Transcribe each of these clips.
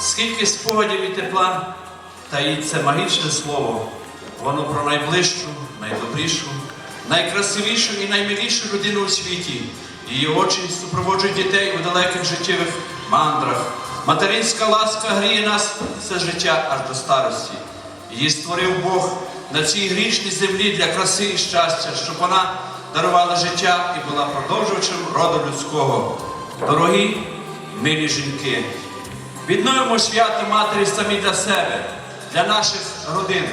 скільки спогадів і тепла, таїться магічне слово. Воно про найближчу, найдобрішу, найкрасивішу і наймилішу людину у світі. Її очі супроводжують дітей у далеких життєвих мандрах. Материнська ласка гріє нас все життя аж до старості. Її створив Бог на цій грішній землі для краси і щастя, щоб вона дарувала життя і була продовжувачем роду людського. Дорогі милі жінки, відновимо свято Матері самі для себе, для наших родин.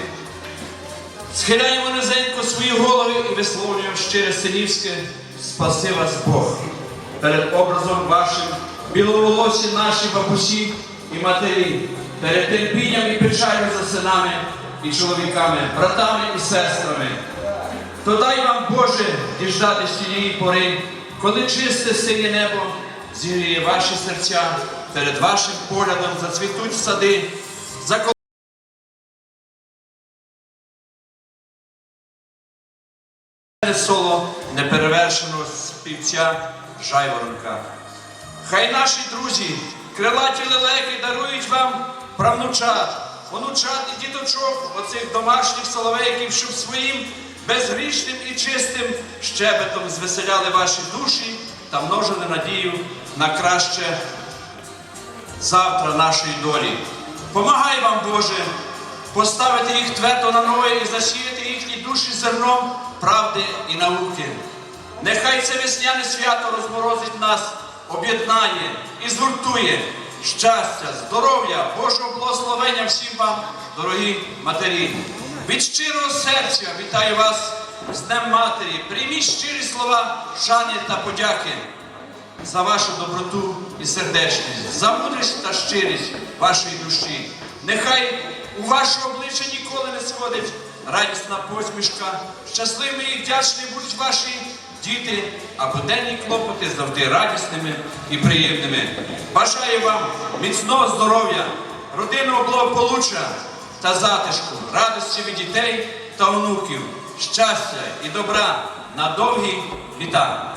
Схиляємо низенько свої голови і висловлюємо щире синівське спаси вас Бог перед образом вашим біловолосі наші бабусі і матері, перед терпінням і печалю за синами і чоловіками, братами і сестрами. То дай вам, Боже, діждатись тієї пори, коли чисте синє небо зігріє ваші серця, перед вашим поглядом зацвітуть сади, соло неперевершеного співця Жайворонка. Хай наші друзі, крилаті лелеки дарують вам правнучат, онучат і діточок, оцих домашніх соловейків, щоб своїм безгрішним і чистим щебетом звеселяли ваші душі та множили надію на краще завтра нашої долі. Помагай вам, Боже, поставити їх твердо на ноги і засіяти їхні душі зерном правди і науки. Нехай це весняне свято розморозить нас, об'єднає і згуртує щастя, здоров'я, Божого благословення всім вам, дорогі матері. Від щирого серця вітаю вас з Днем Матері. Прийміть щирі слова шани та подяки за вашу доброту і сердечність, за мудрість та щирість вашої душі. Нехай у ваше обличчя ніколи не сходить радісна посмішка, щасливими і вдячними будуть ваші діти, а буденні клопоти завжди радісними і приємними. Бажаю вам міцного здоров'я, родинного благополуччя та затишку, радості від дітей та онуків, щастя і добра на довгі літа.